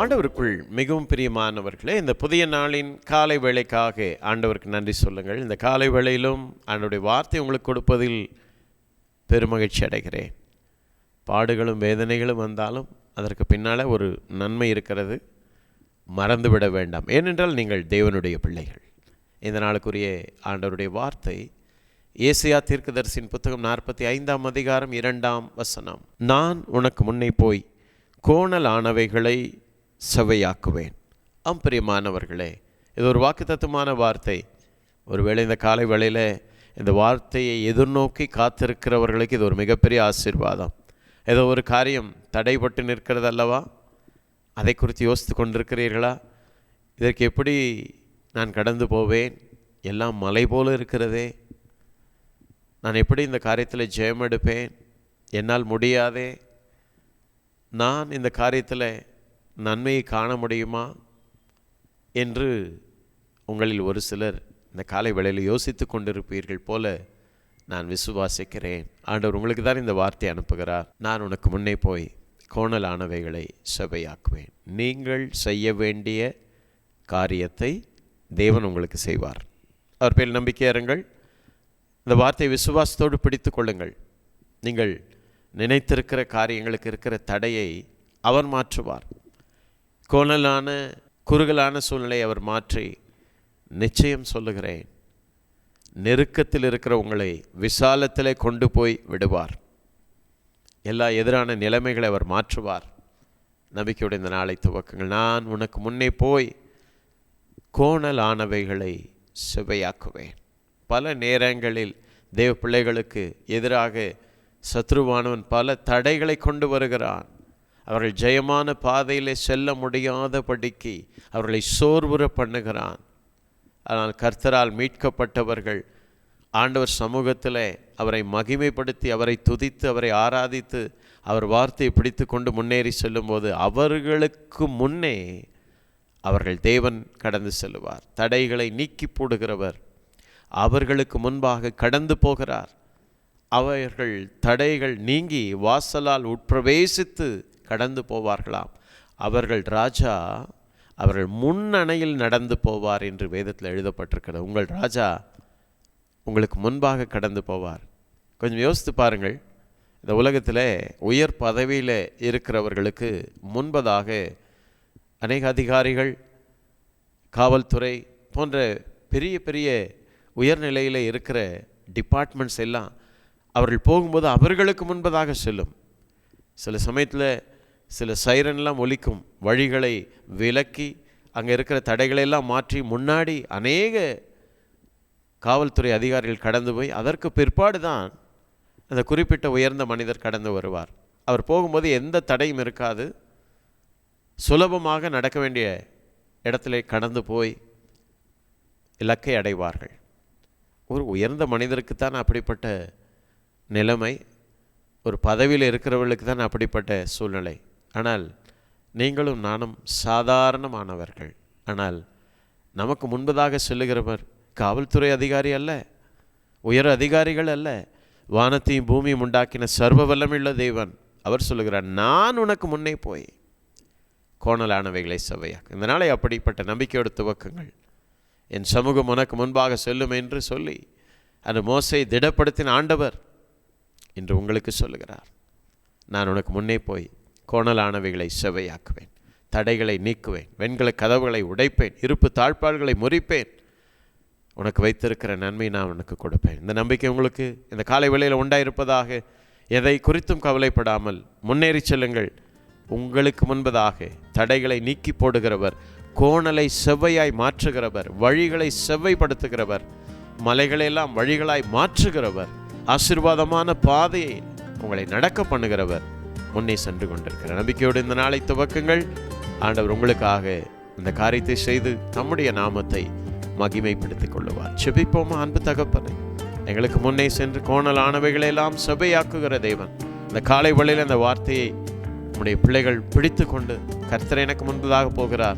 ஆண்டவருக்குள் மிகவும் பிரியமானவர்களே இந்த புதிய நாளின் காலை வேளைக்காக ஆண்டவருக்கு நன்றி சொல்லுங்கள். இந்த காலை வேளையிலும் ஆண்டவருடைய வார்த்தை உங்களுக்கு கொடுப்பதில் பெருமகிழ்ச்சி அடைகிறேன். பாடுகளும் வேதனைகளும் வந்தாலும் அதற்கு பின்னால் ஒரு நன்மை இருக்கிறது. மறந்துவிட வேண்டாம். ஏனென்றால் நீங்கள் தேவனுடைய பிள்ளைகள். இந்த நாளுக்குரிய ஆண்டவருடைய வார்த்தை ஏசியா தீர்க்கதரிசின் புத்தகம் நாற்பத்தி ஐந்தாம் அதிகாரம் இரண்டாம் வசனம். நான் உனக்கு முன்னே போய் கோணல் ஆனவைகளை செவையாக்குவேன். ஆம் பிரியமானவர்களே இது ஒரு வாக்குத்தத்துவமான வார்த்தை. ஒருவேளை இந்த காலை வேளையில் இந்த வார்த்தையை எதிர்நோக்கி காத்திருக்கிறவர்களுக்கு இது ஒரு மிகப்பெரிய ஆசீர்வாதம். ஏதோ ஒரு காரியம் தடைபட்டு நிற்கிறது அல்லவா அதை குறித்து யோசித்து கொண்டிருக்கிறீர்களா? இதற்கு எப்படி நான் கடந்து போவேன்? எல்லாம் மலை போல இருக்கிறதே. நான் எப்படி இந்த காரியத்தில் ஜெயம் எடுப்பேன் என்னால் முடியாதே. நான் இந்த காரியத்தில் நன்மையை காண முடியுமா என்று உங்களில் ஒரு சிலர் இந்த காலை வேளையில் யோசித்து கொண்டிருப்பீர்கள் போல நான் விசுவாசிக்கிறேன். ஆண்டவர் உங்களுக்கு தான் இந்த வார்த்தை அனுப்புகிறார். நான் உனக்கு முன்னே போய் கோணலானவைகளை சபையாக்குவேன். நீங்கள் செய்ய வேண்டிய காரியத்தை தேவன் உங்களுக்கு செய்வார். அவர் பேர் நம்பிக்கை இருங்கள் இந்த வார்த்தையை விசுவாசத்தோடு பிடித்து கொள்ளுங்கள். நீங்கள் நினைத்திருக்கிற காரியங்களுக்கு இருக்கிற தடையை அவர் மாற்றுவார். கோணலான குறுகலான சூழ்நிலையை அவர் மாற்றி நிச்சயம் சொல்லுகிறேன். நெருக்கத்தில் இருக்கிற உங்களை கொண்டு போய் விடுவார். எல்லா எதிரான நிலைமைகளை அவர் மாற்றுவார். நம்பிக்கையுடைய இந்த நாளை துவக்குங்கள். நான் உனக்கு முன்னே போய் கோணலானவைகளை சுவையாக்குவேன் பல நேரங்களில் தேவ பிள்ளைகளுக்கு எதிராக சத்ருவானவன் பல தடைகளை கொண்டு வருகிறான். அவர்கள் ஜெயமான பாதையிலே செல்ல முடியாதபடிக்கு அவர்களை சோர்வுற பண்ணுகிறான். ஆனால் கர்த்தரால் மீட்கப்பட்டவர்கள் ஆண்டவர் சமூகத்தில் அவரை மகிமைப்படுத்தி அவரை துதித்து அவரை ஆராதித்து அவர் வார்த்தையை பிடித்து கொண்டு முன்னேறி செல்லும்போது அவர்களுக்கு முன்னே அவர்கள் தேவன் கடந்து செல்லுவார். தடைகளை நீக்கி போடுகிறவர். அவர்களுக்கு முன்பாக கடந்து போகிறார். அவர்கள் தடைகள் நீங்கி வாசலால் உட்பிரவேசித்து கடந்து போவார்களாம். அவர்கள் ராஜா அவர்கள் முன்னணையில் நடந்து போவார் என்று வேதத்தில் எழுதப்பட்டிருக்கிறது. உங்கள் ராஜா உங்களுக்கு முன்பாக கடந்து போவார். கொஞ்சம் யோசித்து பாருங்கள். இந்த உலகத்தில் உயர் பதவியில் இருக்கிறவர்களுக்கு முன்பதாக அநேக அதிகாரிகள் காவல்துறை போன்ற பெரிய பெரிய உயர்நிலையில் இருக்கிற டிபார்ட்மெண்ட்ஸ் எல்லாம் அவர்கள் போகும்போது அவர்களுக்கு முன்பதாக செல்லும். சில சமயத்தில் சில சைரன்லாம் ஒழிக்கும் வழிகளை விலக்கி அங்கே இருக்கிற தடைகளெல்லாம் மாற்றி முன்னாடி அநேக காவல்துறை அதிகாரிகள் கடந்து போய் அதற்கு பிற்பாடு தான் அந்த குறிப்பிட்ட உயர்ந்த மனிதர் கடந்து வருவார். அவர் போகும்போது எந்த தடையும் இருக்காது. சுலபமாக நடக்க வேண்டிய இடத்துல கடந்து போய் இலக்கை அடைவார்கள். ஒரு உயர்ந்த மனிதருக்குத்தான் அப்படிப்பட்ட நிலைமை ஒரு பதவியில் இருக்கிறவர்களுக்கு தான் அப்படிப்பட்ட சூழ்நிலை. ஆனால் நீங்களும் நானும் சாதாரணமானவர்கள். ஆனால் நமக்கு முன்பதாக செல்லுகிறவர் காவல்துறை அதிகாரி அல்ல உயர் அதிகாரிகள் அல்ல. வானத்தையும் பூமியும் உண்டாக்கின சர்வ வல்லமுள்ள தேவன். அவர் சொல்லுகிறார் நான் உனக்கு முன்னே போய் கோணலானவைகளை சவையாக்கு இந்த நாளை அப்படிப்பட்ட நம்பிக்கையோடு துவக்குங்கள். என் சமூகம் உனக்கு முன்பாக செல்லும் என்று சொல்லி அந்த மோசை திடப்படுத்தின ஆண்டவர் என்று உங்களுக்கு சொல்லுகிறார் நான் உனக்கு முன்னே போய் கோணலானவைகளை செவையாக்குவேன் தடைகளை நீக்குவேன் வெண்கல கதவுகளை உடைப்பேன் இருப்பு தாழ்பாள்களை முறிப்பேன். உனக்கு வைத்திருக்கிற நன்மை நான் உனக்கு கொடுப்பேன். இந்த நம்பிக்கை உங்களுக்கு இந்த காலை வேளையில் உண்டாயிருப்பதாக எதை குறித்தும் கவலைப்படாமல் முன்னேறி செல்லுங்கள். உங்களுக்கு முன்பதாக தடைகளை நீக்கி போடுகிறவர் கோணலை செவ்வையாய் மாற்றுகிறவர் வழிகளை செவ்வைப்படுத்துகிறவர் மலைகளெல்லாம் வழிகளாய் மாற்றுகிறவர் ஆசீர்வாதமான பாதையை உங்களை நடக்க பண்ணுகிறவர். முன்னே சென்று கொண்டிருக்கிற நம்பிக்கையோடு இந்த நாளை துவக்குங்கள். ஆண்டவர் உங்களுக்காக இந்த காரியத்தை செய்து தம்முடைய நாமத்தை மகிமைப்படுத்திக் கொள்ளுவார். செபிப்போமா அன்பு தகப்பனை? எங்களுக்கு முன்னே சென்று கோணலானவைகளெல்லாம் சபையாக்குகிற தேவன். இந்த காலை வழியில் அந்த வார்த்தையை நம்முடைய பிள்ளைகள் பிடித்து கொண்டு கர்த்தர் எனக்கு முன்பதாக போகிறார்.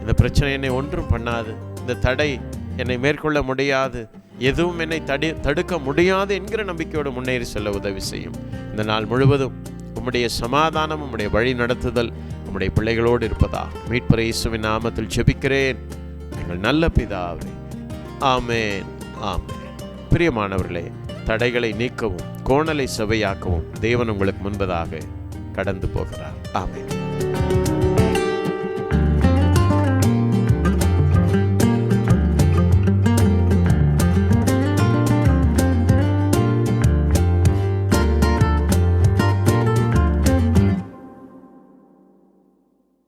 இந்த பிரச்சனை என்னை ஒன்றும் பண்ணாது. இந்த தடை என்னை மேற்கொள்ள முடியாது. எதுவும் என்னை தடி தடுக்க முடியாது என்கிற நம்பிக்கையோடு முன்னேறி செல்ல உதவி செய்யும். இந்த நாள் முழுவதும் உம்முடைய சமாதானம் உம்முடைய வழி நடத்துதல் உம்முடைய பிள்ளைகளோடு இருப்பதாக மீட்பர் இயேசுவின் நாமத்தில் ஜெபிக்கிறேன். எங்கள் நல்ல பிதாவே ஆமேன் ஆமேன். பிரியமானவர்களே தடைகளை நீக்கவும் கோணலை செவையாக்கவும் தேவன் உங்களுக்கு முன்பதாக கடந்து போகிறார். ஆமேன்.